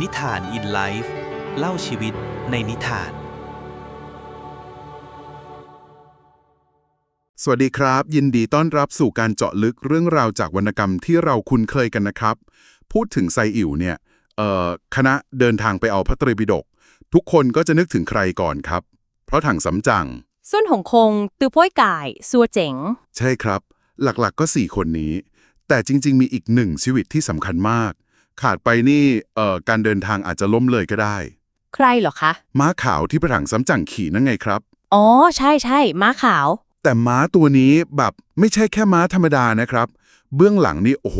นิทานอินไลฟ์เล่าชีวิตในนิทาน สวัสดีครับ ยินดีต้อนรับสู่การเจาะลึกเรื่องราวจากวรรณกรรมที่เราคุ้นเคยกันนะครับ พูดถึงไซอิ๋วเนี่ยเอ่อคณะเดินทางไปเอาพระไตรปิฎกทุกคนก็จะนึกถึงใครก่อนครับ เพราะถังสำจังส้วนหงคง ตือป้อยก่ายซัวเจ๋ง ใช่ครับ หลักๆก็ 4 คนนี้ แต่จริง ๆ มีอีกหนึ่งชีวิตที่สำคัญมาก ขาดไปนี่เอ่อการเดินทางอาจจะล้มเลยก็ได้ ใครเหรอคะ ม้าขาวที่พระถังสำจังขี่นั่นไงครับ อ๋อ ใช่ใช่ม้าขาว แต่ม้าตัวนี้แบบไม่ใช่แค่ม้าธรรมดานะครับ เบื้องหลังนี่โอ้โห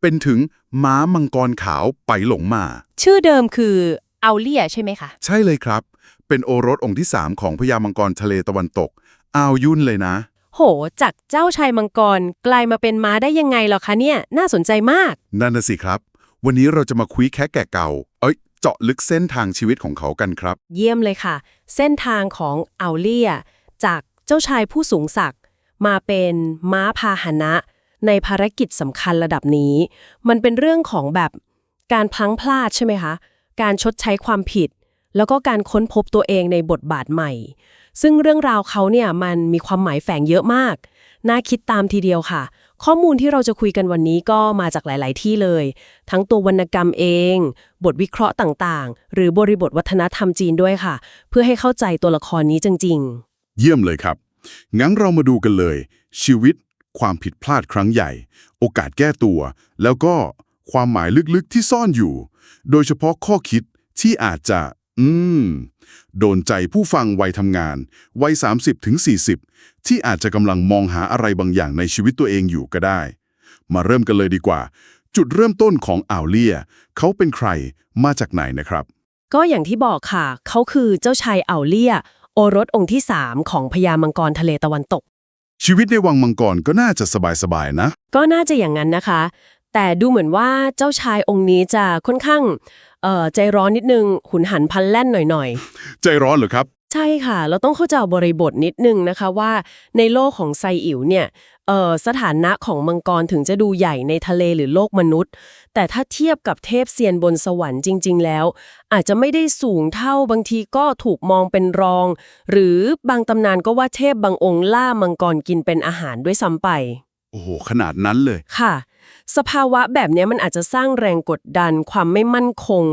เป็นถึงม้ามังกรขาวไปหลงมา ชื่อเดิมคือเอาเลียใช่ไหมคะ ใช่เลยครับ เป็นโอรสองค์ที่ 3 ของพญามังกรทะเลตะวันตกอาวยุ่นเลยนะ โห จากเจ้าชายมังกรกลายมาเป็นม้าได้ยังไงเหรอคะเนี่ย น่าสนใจมาก นั่นน่ะสิครับ วันนี้เราจะมาคุยแค่แก่เก่า เอ้ย เจาะลึกเส้นทางชีวิตของเขากันครับ เยี่ยมเลยค่ะ เส้นทางของเอาเลีย จากเจ้าชายผู้สูงศักดิ์มาเป็นม้าพาหนะ ในภารกิจสำคัญระดับนี้ มันเป็นเรื่องของแบบการพลั้งพลาดใช่ไหมคะ การชดใช้ความผิด แล้วก็การค้นพบตัวเองในบทบาทใหม่ ซึ่งเรื่องราวเขาเนี่ยมันมีความหมายแฝงเยอะมาก น่าคิดตามทีเดียวค่ะ ข้อมูลที่เราจะคุยกันวันนี้ก็มาจากหลาย ๆ ที่เลย ทั้งตัววรรณกรรมเอง บทวิเคราะห์ต่าง ๆ หรือบริบทวัฒนธรรมจีนด้วยค่ะ เพื่อให้เข้าใจตัวละครนี้จริง ๆ เยี่ยมเลยครับ งั้นเรามาดูกันเลย ชีวิต ความผิดพลาดครั้งใหญ่ โอกาสแก้ตัว แล้วก็ความหมายลึก ๆ ที่ซ่อนอยู่ โดยเฉพาะข้อคิดที่อาจจะ อืม โดนใจผู้ฟังวัยทำงาน วัย 30ถึง40 ที่อาจจะกำลังมองหาอะไรบางอย่างในชีวิตตัวเองอยู่ก็ได้ มาเริ่มกันเลยดีกว่า จุดเริ่มต้นของอ่าวเลีย เขาเป็นใครมาจากไหนนะครับๆก็อย่างที่บอกค่ะ เขาคือเจ้าชายเอาเลีย โอรสองค์ที่3ของพญามังกรทะเลตะวันตก ชีวิตในวังมังกรก็น่าจะสบายๆนะ ก็น่าจะอย่างนั้นนะคะ แต่ดูเหมือนว่าเจ้าชายองค์นี้จะค่อนข้าง เอ่อใจร้อนนิดนึงหุนหันพลันแล่นหน่อยใจร้อนเหรอครับ ๆ ใช่ค่ะ เราต้องเข้าใจบริบทนิดนึงนะคะว่าในโลกของไซอิ๋วเนี่ยเอ่อสถานะของมังกรถึงจะดูใหญ่ในทะเลหรือโลกมนุษย์ แต่ถ้าเทียบกับเทพเซียนบนสวรรค์จริง ๆ แล้ว อาจจะไม่ได้สูงเท่าบางทีก็ถูกมองเป็นรอง หรือบางตำนานก็ว่าเทพบางองค์ล่ามังกรกินเป็นอาหารด้วยซ้ำไป โอ้โห ขนาดนั้นเลย ค่ะ สภาวะแบบเนี้ยมันอาจจะสร้างแรงกดดัน ความไม่มั่นคง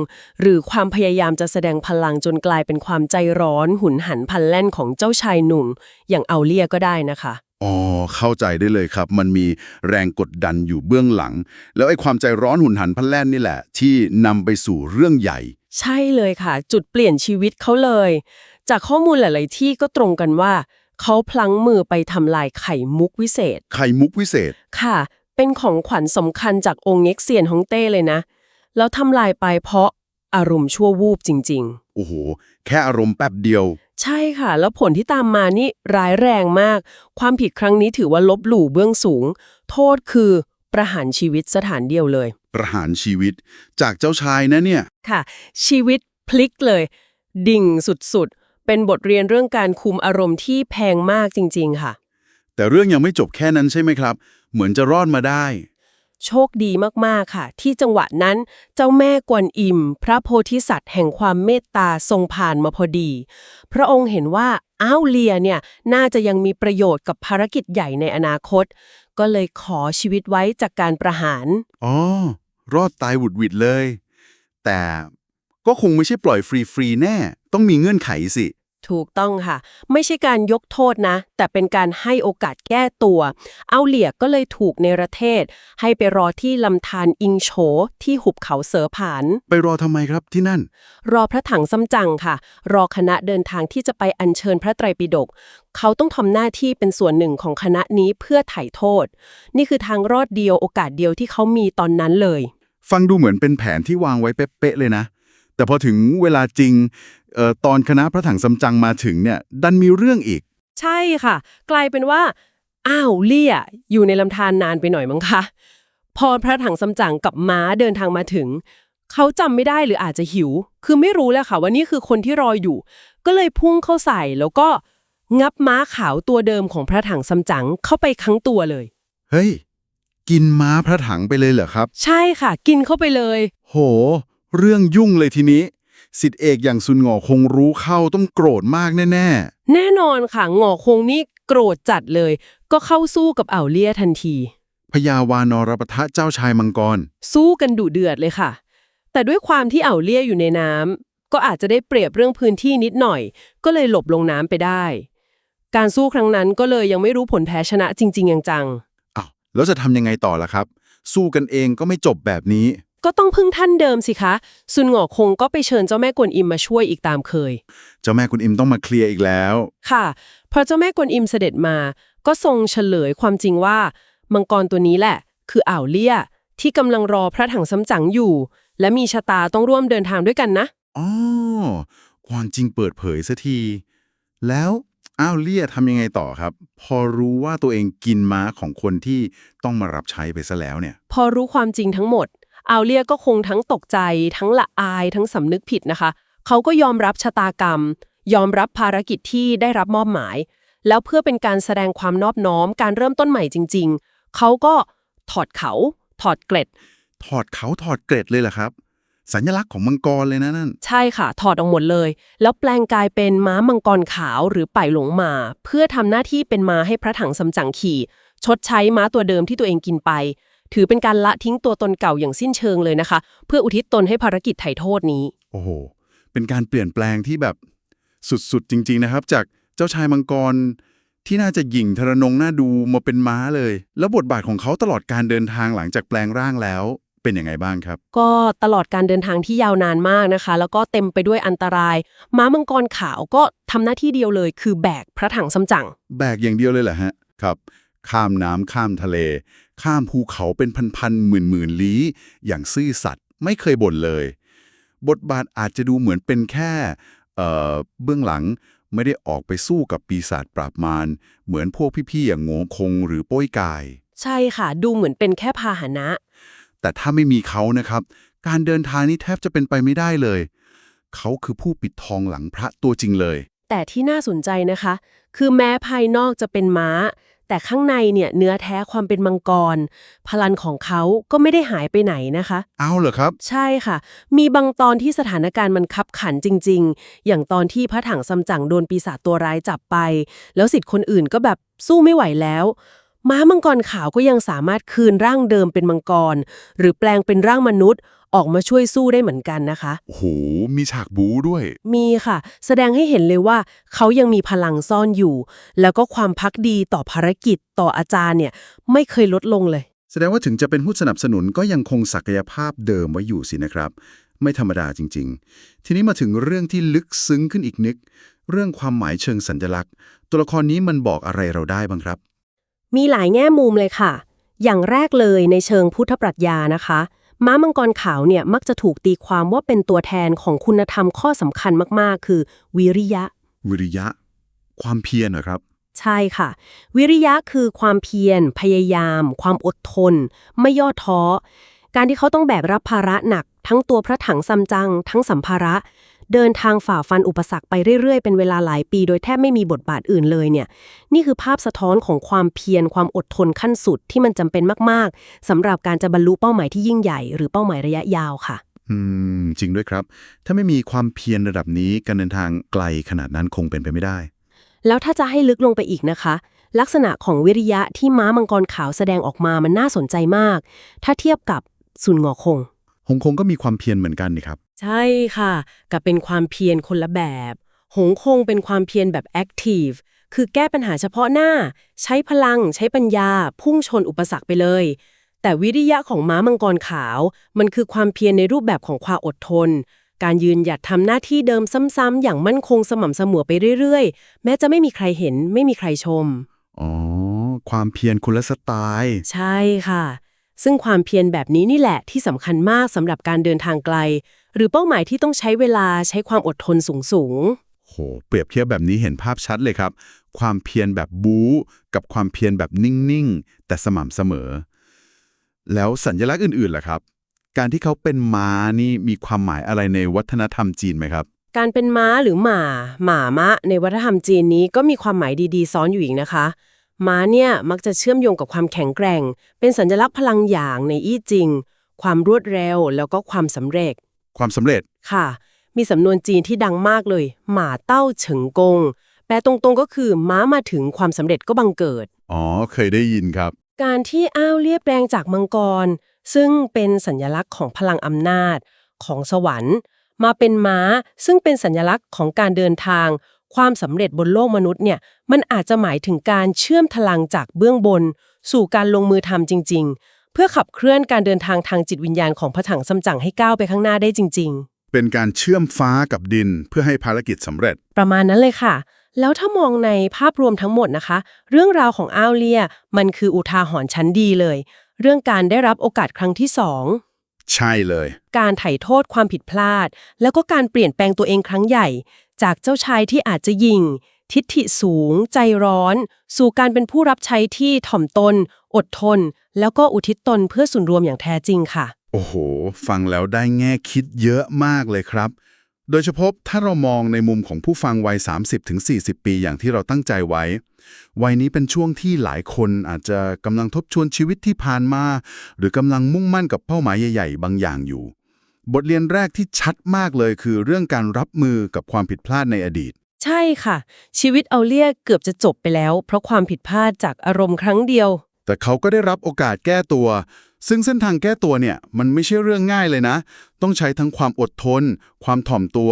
หรือความพยายามจะแสดงพลังจนกลายเป็นความใจร้อน หุนหันพลันแล่นของเจ้าชายหนุ่มอย่างเอาเลียก็ได้นะคะอ๋อเข้าใจได้เลยครับ มันมีแรงกดดันอยู่เบื้องหลัง แล้วไอ้ความใจร้อนหุนหันพลันแล่นนี่แหละ ที่นำไปสู่เรื่องใหญ่ ใช่เลยค่ะ จุดเปลี่ยนชีวิตเขาเลย จากข้อมูลหลาย ๆ ที่ก็ตรงกันว่าเขาพลั้งมือไปทำลายไข่มุกวิเศษ ไข่มุกวิเศษ ค่ะ เป็นของขวัญสำคัญจากองค์เง็กเซียนฮ่องเต้เลยนะ แล้วทำลายไปเพราะอารมณ์ชั่ววูบจริง ๆ โอ้โห แค่อารมณ์แป๊บเดียว ใช่ค่ะ แล้วผลที่ตามมานี่ร้ายแรงมาก ความผิดครั้งนี้ถือว่าลบหลู่เบื้องสูง โทษคือประหารชีวิตสถานเดียวเลย ประหารชีวิตจากเจ้าชายนะเนี่ย ค่ะ ชีวิตพลิกเลย ดิ่งสุดๆ เป็นบทเรียนเรื่องการคุมอารมณ์ที่แพงมากจริง ๆ ค่ะ แต่เรื่องยังไม่จบแค่นั้นใช่ไหมครับ เหมือนจะรอดมาได้ โชคดีมากๆค่ะ ที่จังหวะนั้นเจ้าแม่กวนอิม พระโพธิสัตว์แห่งความเมตตาทรงผ่านมาพอดี พระองค์เห็นว่าอ้าวเลียเนี่ยน่าจะยังมีประโยชน์กับภารกิจใหญ่ในอนาคต ก็เลยขอชีวิตไว้จากการประหาร อ๋อ รอดตายหวุดหวิดเลย แต่ก็คงไม่ใช่ปล่อยฟรีๆแน่ ต้องมีเงื่อนไขสิ ถูกต้องค่ะ ไม่ใช่การยกโทษนะ แต่เป็นการให้โอกาสแก้ตัว เอาเหลียก็เลยถูกในประเทศ ให้ไปรอที่ลำธารอิงโฉที่หุบเขาเสือผานไปรอทำไมครับที่นั่น รอพระถังซัมจั๋งค่ะ รอคณะเดินทางที่จะไปอัญเชิญพระไตรปิฎกเขาต้องทำหน้าที่เป็นส่วนหนึ่งของคณะนี้เพื่อไถ่โทษ นี่คือทางรอดเดียวโอกาสเดียวที่เขามีตอนนั้นเลย ฟังดูเหมือนเป็นแผนที่วางไว้เป๊ะๆเลยนะ แต่พอถึงเวลาจริง เอ่อตอนคณะพระถังซัมจั๋งมาถึงเนี่ยดันมีเรื่องอีก ใช่ค่ะ กลายเป็นว่า อ้าวเลี่ยอยู่ในลำธารนานไปหน่อยมั้งคะพอพระถังซัมจั๋งกับม้าเดินทางมาถึง เขาจำไม่ได้หรืออาจจะหิว คือไม่รู้แล้วค่ะว่านี่คือคนที่รออยู่ ก็เลยพุ่งเข้าใส่แล้วก็งับม้าขาวตัวเดิมของพระถังซัมจั๋งเข้าไปทั้งตัวเลย เฮ้ย กินม้าพระถังไปเลยเหรอครับ ใช่ค่ะ กินเข้าไปเลย โห เรื่องยุ่งเลยทีนี้ สิทธิเอกอย่างซุนหงอคงรู้เข้าต้องโกรธมากแน่ แน่นอนค่ะหงอคงนี่โกรธจัดเลย ก็เข้าสู้กับอ่าวเลี่ยทันที ๆ พญาวานอรปะทะเจ้าชายมังกร สู้กันดุเดือดเลยค่ะ แต่ด้วยความที่อ่าวเลี่ยอยู่ในน้ำก็อาจจะได้เปรียบเรื่องพื้นที่นิดหน่อย ก็เลยหลบลงน้ำไปได้ การสู้ครั้งนั้นก็เลยยังไม่รู้ผลแพ้ชนะจริงๆจัง อ้าว แล้วจะทำยังไงต่อล่ะครับ สู้กันเองก็ไม่จบแบบนี้ๆ ก็ต้องพึ่งท่านเดิมสิคะ ซุนหงอคงก็ไปเชิญเจ้าแม่กวนอิมมาช่วยอีกตามเคย เจ้าแม่คุณอิมต้องมาเคลียร์อีกแล้ว ค่ะพอเจ้าแม่กวนอิมเสด็จมา ก็ทรงเฉลยความจริงว่า มังกรตัวนี้แหละ คืออ่าวเลี่ย ที่กำลังรอพระถังซ้ำจั๋งอยู่ และมีชะตาต้องร่วมเดินทางด้วยกันนะ อ๋อ ความจริงเปิดเผยสัที แล้วอ้าวเลี่ยทำยังไงต่อครับ พอรู้ว่าตัวเองกินม้าของคนที่ต้องมารับใช้ไปซะแล้วเนี่ย พอรู้ความจริงทั้งหมด อาวเลียก็คงทั้งตกใจ ทั้งละอาย ทั้งสำนึกผิดนะคะ เขาก็ยอมรับชะตากรรม ยอมรับภารกิจที่ได้รับมอบหมาย แล้วเพื่อเป็นการแสดงความนอบน้อม การเริ่มต้นใหม่จริง ๆ เขาก็ถอดเขา ถอดเกล็ด ถอดเขาถอดเกร็ดเลยเหรอครับ สัญลักษณ์ของมังกรเลยนะนั่น ใช่ค่ะ ถอดออกหมดเลย แล้วแปลงกายเป็นม้ามังกรขาวหรือไป่หลงมา เพื่อทำหน้าที่เป็นม้าให้พระถังสำจังขี่ ชดใช้ม้าตัวเดิมที่ตัวเองกินไป ถือเป็นการละทิ้งตัวตนเก่าอย่างสิ้นเชิงเลยนะคะ เพื่ออุทิศตนให้ภารกิจไถ่โทษนี้ โอ้โห เป็นการเปลี่ยนแปลงที่แบบสุดๆ จริง ๆ นะครับ จากเจ้าชายมังกรที่น่าจะหยิ่งทรนงน่าดูมาเป็นม้าเลย แล้วบทบาทของเขาตลอดการเดินทางหลังจากแปลงร่างแล้ว เป็นยังไงบ้างครับ ก็ตลอดการเดินทางที่ยาวนานมากนะคะ แล้วก็เต็มไปด้วยอันตราย ม้ามังกรขาวก็ทำหน้าที่เดียวเลย คือแบกพระถังสำจังแบกอย่างเดียวเลยเหรอฮะครับ ข้ามน้ำข้ามทะเล ข้ามภูเขาเป็นพันๆหมื่นๆลี้ อย่างซื่อสัตย์ไม่เคยบ่นเลย บทบาทอาจจะดูเหมือนเป็นแค่เอ่อเบื้องหลังไม่ได้ออกไปสู้กับปีศาจปราบมาร เหมือนพวกพี่ๆอย่างโงคงหรือโป้ยกาย ใช่ค่ะ ดูเหมือนเป็นแค่พาหนะ แต่ถ้าไม่มีเขานะครับ การเดินทางนี้แทบจะเป็นไปไม่ได้เลย เขาคือผู้ปิดทองหลังพระตัวจริงเลย แต่ที่น่าสนใจนะคะ คือแม้ภายนอกจะเป็นม้า แต่ข้างในเนี่ยเนื้อแท้ความเป็นมังกร พลังของเขาก็ไม่ได้หายไปไหนนะคะ เอาเหรอครับ ใช่ค่ะ มีบางตอนที่สถานการณ์มันคับขันจริง ๆ อย่างตอนที่พระถังซัมจั๋งโดนปีศาจตัวร้ายจับไป แล้วสิทธิ์คนอื่นก็แบบสู้ไม่ไหวแล้ว ม้ามังกรขาวก็ยังสามารถคืนร่างเดิมเป็นมังกร หรือแปลงเป็นร่างมนุษย์ ออกมาช่วยสู้ได้เหมือนกันนะคะ โอ้โห มีฉากบู๊ด้วย มีค่ะ แสดงให้เห็นเลยว่า เขายังมีพลังซ่อนอยู่ แล้วก็ความพักดีต่อภารกิจต่ออาจารย์เนี่ย ไม่เคยลดลงเลย แสดงว่าถึงจะเป็นผู้สนับสนุนก็ยังคงศักยภาพเดิมไว้อยู่สินะครับ ไม่ธรรมดาจริง ๆ ทีนี้มาถึงเรื่องที่ลึกซึ้งขึ้นอีกนิดเรื่องความหมายเชิงสัญลักษณ์ ตัวละครนี้มันบอกอะไรเราได้บ้างครับ มีหลายแง่มุมเลยค่ะ อย่างแรกเลยในเชิงพุทธปรัชญานะคะ ม้ามังกรขาวเนี่ยมักจะถูกตีความว่าเป็นตัวแทนของคุณธรรมข้อสำคัญมากๆ คือ วิริยะ วิริยะ ความเพียรเหรอครับ ใช่ค่ะ วิริยะคือความเพียร พยายาม ความอดทน ไม่ย่อท้อ การที่เขาต้องแบกรับภาระหนัก ทั้งตัวพระถังซัมจัง ทั้งสัมภาระ เดินทางฝ่าฟันอุปสรรคไปเรื่อยๆ เป็นเวลาหลายปี โดยแทบไม่มีบทบาทอื่นเลยเนี่ย นี่คือภาพสะท้อนของความเพียรความอดทนขั้นสุดที่มันจำเป็นมากๆสำหรับการจะบรรลุเป้าหมายที่ยิ่งใหญ่ หรือเป้าหมายระยะยาวค่ะ อืม จริงด้วยครับ ถ้าไม่มีความเพียรระดับนี้การเดินทางไกลขนาดนั้นคงเป็นไปไม่ได้ แล้วถ้าจะให้ลึกลงไปอีกนะคะลักษณะของวิริยะที่ม้ามังกรขาวแสดงออกมามันน่าสนใจมาก ถ้าเทียบกับซุนงอคง ฮงคงก็มีความเพียรเหมือนกันนี่ครับ ใช่ค่ะ กับเป็นความเพียรคนละแบบ หงคงเป็นความเพียรแบบแอคทีฟคือแก้ปัญหาเฉพาะหน้า ใช้พลัง ใช้ปัญญา พุ่งชนอุปสรรคไปเลย แต่วิริยะของม้ามังกรขาว มันคือความเพียรในรูปแบบของความอดทน การยืนหยัดทำหน้าที่เดิมซ้ำๆอย่างมั่นคงสม่ำเสมอไปเรื่อยๆ แม้จะไม่มีใครเห็น ไม่มีใครชม อ๋อ ความเพียรคนละสไตล์ ใช่ค่ะ ซึ่งความเพียรแบบนี้นี่แหละที่สำคัญมากสำหรับการเดินทางไกล หรือเป้าหมายที่ต้องใช้เวลาใช้ความอดทนสูงโห เปรียบเทียบแบบนี้เห็นภาพชัดเลยครับ ความเพียรแบบบู๊กับความเพียรแบบนิ่ง ๆ แต่สม่ำเสมอ แล้วสัญลักษณ์อื่นๆล่ะครับ การที่เขาเป็นม้านี่มีความหมายอะไรในวัฒนธรรมจีนไหมครับๆการเป็นม้าหรือหมาหมามะ ในวัฒนธรรมจีนนี้ก็มีความหมายดีๆ ซ้อนอยู่อีกนะคะ ม้าเนี่ยมักจะเชื่อมโยงกับความแข็งแกร่ง เป็นสัญลักษณ์พลังอย่างในอี้จริง ความรวดเร็วแล้วก็ความสำเร็จ ความสำเร็จ ค่ะ มีสำนวนจีนที่ดังมากเลย หมาเต้าเฉิงกง แปลตรงๆก็คือม้ามาถึงความสำเร็จก็บังเกิด อ๋อ เคยได้ยินครับ การที่อ้าวเรียบแรงจากมังกร ซึ่งเป็นสัญลักษณ์ของพลังอำนาจ ของสวรรค์ มาเป็นม้า ซึ่งเป็นสัญลักษณ์ของการเดินทาง ความสำเร็จบนโลกมนุษย์เนี่ย มันอาจจะหมายถึงการเชื่อมพลังจากเบื้องบน สู่การลงมือทำจริง ๆ เพื่อขับเคลื่อนการเดินทางทางจิตวิญญาณของพระถังซัมจั๋งให้ก้าวไปข้างหน้าได้จริง ๆ เป็นการเชื่อมฟ้ากับดินเพื่อให้ภารกิจสำเร็จ ประมาณนั้นเลยค่ะ แล้วถ้ามองในภาพรวมทั้งหมดนะคะ เรื่องราวของอ้าวเลีย มันคืออุทาหรณ์ชั้นดีเลย เรื่องการได้รับโอกาสครั้งที่สองใช่เลย การไถ่โทษความผิดพลาด แล้วก็การเปลี่ยนแปลงตัวเองครั้งใหญ่ จากเจ้าชายที่อาจจะยิง ทิฐิสูง ใจร้อน สู่การเป็นผู้รับใช้ที่ถ่อมตน อดทน แล้วก็อุทิศตนเพื่อส่วนรวมอย่างแท้จริงค่ะ โอ้โห ฟังแล้วได้แง่คิดเยอะมากเลยครับ โดยเฉพาะถ้าเรามองในมุมของผู้ฟังวัย 30-40 ปีอย่างที่เราตั้งใจไว้ วัยนี้เป็นช่วงที่หลายคนอาจจะกำลังทบทวนชีวิตที่ผ่านมา หรือกำลังมุ่งมั่นกับเป้าหมายใหญ่ ๆ บางอย่างอยู่บทเรียนแรกที่ชัดมากเลยคือเรื่องการรับมือกับความผิดพลาดในอดีต ใช่ค่ะ ชีวิตเอาเลียเกือบจะจบไปแล้ว เพราะความผิดพลาดจากอารมณ์ครั้งเดียว แต่เขาก็ได้รับโอกาสแก้ตัว ซึ่งเส้นทางแก้ตัวเนี่ยมันไม่ใช่เรื่องง่ายเลยนะ ต้องใช้ทั้งความอดทน ความถ่อมตัว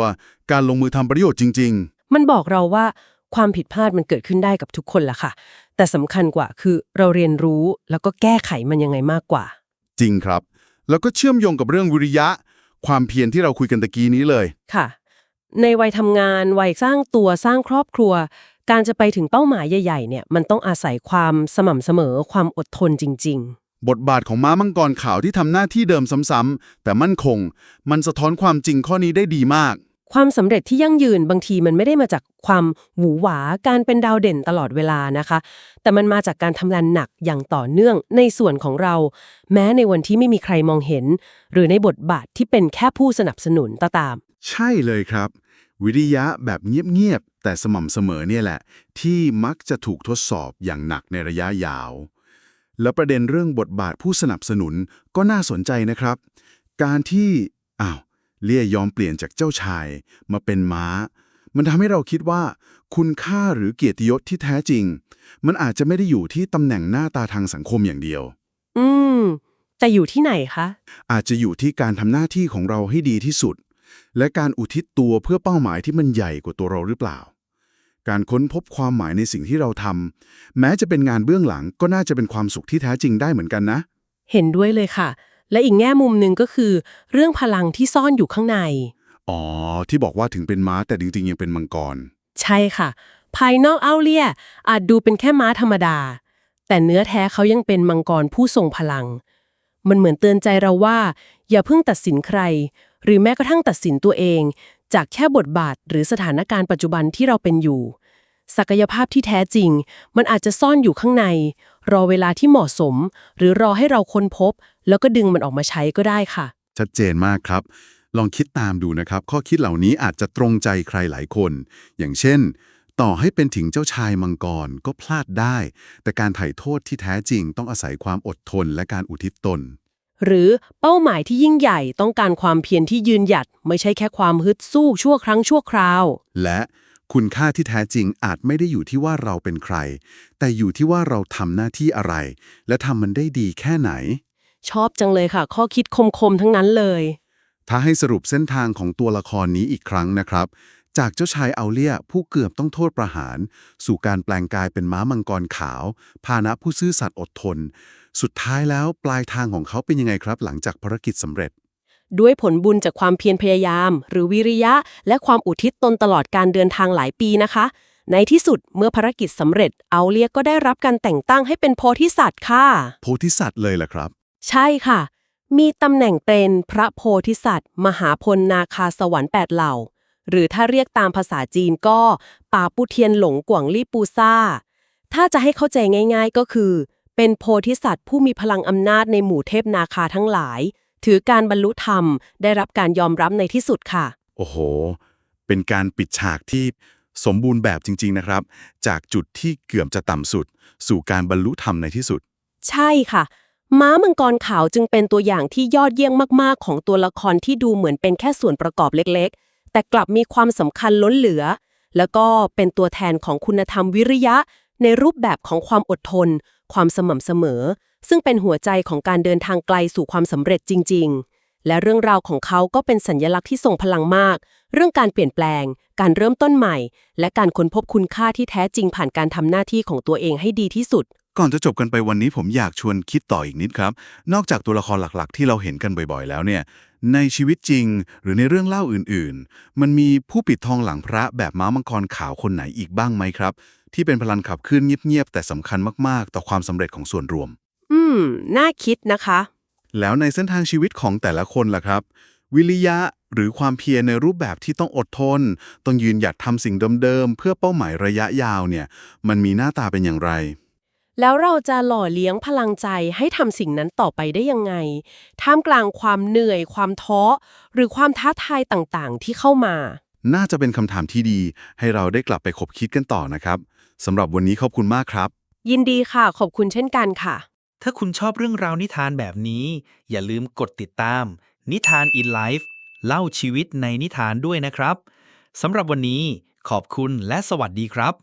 การลงมือทำประโยชน์จริง มันบอกเราว่าความผิดพลาดมันเกิดขึ้นได้กับทุกคนละค่ะ แต่สำคัญกว่าคือเราเรียนรู้แล้วก็แก้ไขมันยังไงมากกว่า ๆ จริงครับ แล้วก็เชื่อมโยงกับเรื่องวิริยะ ความเพียรที่เราคุยกันตะกี้นี้เลย ค่ะ ในวัยทำงาน วัยสร้างตัวสร้างครอบครัว การจะไปถึงเป้าหมายใหญ่ ๆ เนี่ย มันต้องอาศัยความสม่ำเสมอความอดทนจริงบทบาทของม้ามังกรขาวที่ทำหน้าที่เดิมซ้ำๆแต่มั่นคง มันสะท้อนความจริงข้อนี้ได้ดีมากๆความสำเร็จที่ยั่งยืนบางทีมันไม่ได้มาจากความหวือหวาการเป็นดาวเด่นตลอดเวลานะคะ แต่มันมาจากการทำงานหนักอย่างต่อเนื่องในส่วนของเรา แม้ในวันที่ไม่มีใครมองเห็น หรือในบทบาทที่เป็นแค่ผู้สนับสนุนก็ตาม ใช่เลยครับ วิริยะแบบเงียบๆแต่สม่ำเสมอเนี่ยแหละ ที่มักจะถูกทดสอบอย่างหนักในระยะยาว แล้วประเด็นเรื่องบทบาทผู้สนับสนุนก็น่าสนใจนะครับ การที่อ้าวเลี่ยยอมเปลี่ยนจากเจ้าชายมาเป็นม้า มันทำให้เราคิดว่า คุณค่าหรือเกียรติยศที่แท้จริง มันอาจจะไม่ได้อยู่ที่ตำแหน่งหน้าตาทางสังคมอย่างเดียว อืม แต่อยู่ที่ไหนคะ อาจจะอยู่ที่การทำหน้าที่ของเราให้ดีที่สุด และการอุทิศตัวเพื่อเป้าหมายที่มันใหญ่กว่าตัวเราหรือเปล่า การค้นพบความหมายในสิ่งที่เราทำแม้จะเป็นงานเบื้องหลังก็น่าจะเป็นความสุขที่แท้จริงได้เหมือนกันนะ เห็นด้วยเลยค่ะ และอีกแง่มุมหนึ่งก็คือ เรื่องพลังที่ซ่อนอยู่ข้างใน อ๋อ ที่บอกว่าถึงเป็นม้าแต่จริงๆยังเป็นมังกร ใช่ค่ะ ภายนอกเอาเลียอาจดูเป็นแค่ม้าธรรมดา แต่เนื้อแท้เขายังเป็นมังกรผู้ทรงพลัง มันเหมือนเตือนใจเราว่า อย่าเพิ่งตัดสินใคร หรือแม้กระทั่งตัดสินตัวเอง จากแค่บทบาทหรือสถานการณ์ปัจจุบันที่เราเป็นอยู่ ศักยภาพที่แท้จริง มันอาจจะซ่อนอยู่ข้างใน รอเวลาที่เหมาะสม หรือรอให้เราค้นพบ แล้วก็ดึงมันออกมาใช้ก็ได้ค่ะ ชัดเจนมากครับ ลองคิดตามดูนะครับ ข้อคิดเหล่านี้อาจจะตรงใจใครหลายคน อย่างเช่น ต่อให้เป็นถึงเจ้าชายมังกรก็พลาดได้ แต่การไถ่โทษที่แท้จริงต้องอาศัยความอดทนและการอุทิศตน หรือเป้าหมายที่ยิ่งใหญ่ต้องการความเพียรที่ยืนหยัด ไม่ใช่แค่ความฮึดสู้ชั่วครั้งชั่วคราว และคุณค่าที่แท้จริงอาจไม่ได้อยู่ที่ว่าเราเป็นใคร แต่อยู่ที่ว่าเราทำหน้าที่อะไร และทำมันได้ดีแค่ไหน ชอบจังเลยค่ะ ข้อคิดคมๆทั้งนั้นเลย ถ้าให้สรุปเส้นทางของตัวละครนี้อีกครั้งนะครับ จากเจ้าชายเอาเลียผู้เกือบต้องโทษประหาร สู่การแปลงกายเป็นม้ามังกรขาว พาหนะผู้ซื่อสัตย์อดทน สุดท้ายแล้วปลายทางของเขาเป็นยังไงครับ หลังจากภารกิจสำเร็จ ด้วยผลบุญจากความเพียรพยายาม หรือวิริยะ และความอุทิศตนตลอดการเดินทางหลายปีนะคะ ในที่สุดเมื่อภารกิจสำเร็จ เอาเลียก็ได้รับการแต่งตั้งให้เป็นโพธิสัตว์ค่ะ โพธิสัตว์เลยล่ะครับ ใช่ค่ะ มีตำแหน่งเป็นพระโพธิสัตว์ มหาพลนาคาสวรรค์แปดเหล่า หรือถ้าเรียกตามภาษาจีนก็ป่าปูเทียนหลงกวางลี่ปูซ่าถ้าจะให้เข้าใจง่าย ๆ ก็คือ เป็นโพธิสัตว์ผู้มีพลังอำนาจในหมู่เทพนาคาทั้งหลาย ถือการบรรลุธรรม ได้รับการยอมรับในที่สุดค่ะ โอ้โห เป็นการปิดฉากที่สมบูรณ์แบบจริง ๆ นะครับ จากจุดที่เกือบจะต่ำสุด สู่การบรรลุธรรมในที่สุด ใช่ค่ะ ม้ามังกรขาวจึงเป็นตัวอย่างที่ยอดเยี่ยมมาก ๆ ของตัวละครที่ดูเหมือนเป็นแค่ส่วนประกอบเล็ก ๆ แต่กลับมีความสำคัญล้นเหลือ แล้วก็เป็นตัวแทนของคุณธรรมวิริยะ ในรูปแบบของความอดทน ความสม่ำเสมอ ซึ่งเป็นหัวใจของการเดินทางไกลสู่ความสำเร็จจริง ๆ และเรื่องราวของเขาก็เป็นสัญลักษณ์ที่ทรงพลังมาก เรื่องการเปลี่ยนแปลง การเริ่มต้นใหม่ และการค้นพบคุณค่าที่แท้จริงผ่านการทำหน้าที่ของตัวเองให้ดีที่สุด ก่อนจะจบกันไปวันนี้ผมอยากชวนคิดต่ออีกนิดครับ นอกจากตัวละครหลักๆ ที่เราเห็นกันบ่อยๆ แล้วเนี่ย ในชีวิตจริง หรือในเรื่องเล่าอื่นๆ มันมีผู้ปิดทองหลังพระแบบม้ามังกรขาวคนไหนอีกบ้างไหมครับ ที่เป็นพลังขับเคลื่อนเงียบๆ แต่สำคัญมากๆ ต่อความสำเร็จของส่วนรวม อืม น่าคิดนะคะ แล้วในเส้นทางชีวิตของแต่ละคนล่ะครับ วิริยะหรือความเพียรในรูปแบบที่ต้องอดทน ต้องยืนหยัดทำสิ่งเดิมๆ เพื่อเป้าหมายระยะยาวเนี่ย มันมีหน้าตาเป็นอย่างไร แล้วเราจะหล่อเลี้ยงพลังใจให้ทำสิ่งนั้นต่อไปได้ยังไง ท่ามกลางความเหนื่อย ความท้อ หรือความท้าทายต่างๆ ที่เข้ามา น่าจะเป็นคำถามที่ดี ให้เราได้กลับไปคบคิดกันต่อนะครับสำหรับวันนี้ขอบคุณมากครับ ยินดีค่ะ ขอบคุณเช่นกันค่ะ ถ้าคุณชอบเรื่องราวนิทานแบบนี้ อย่าลืมกดติดตาม นิทาน in life เล่าชีวิตในนิทานด้วยนะครับสำหรับวันนี้ ขอบคุณและสวัสดีครับ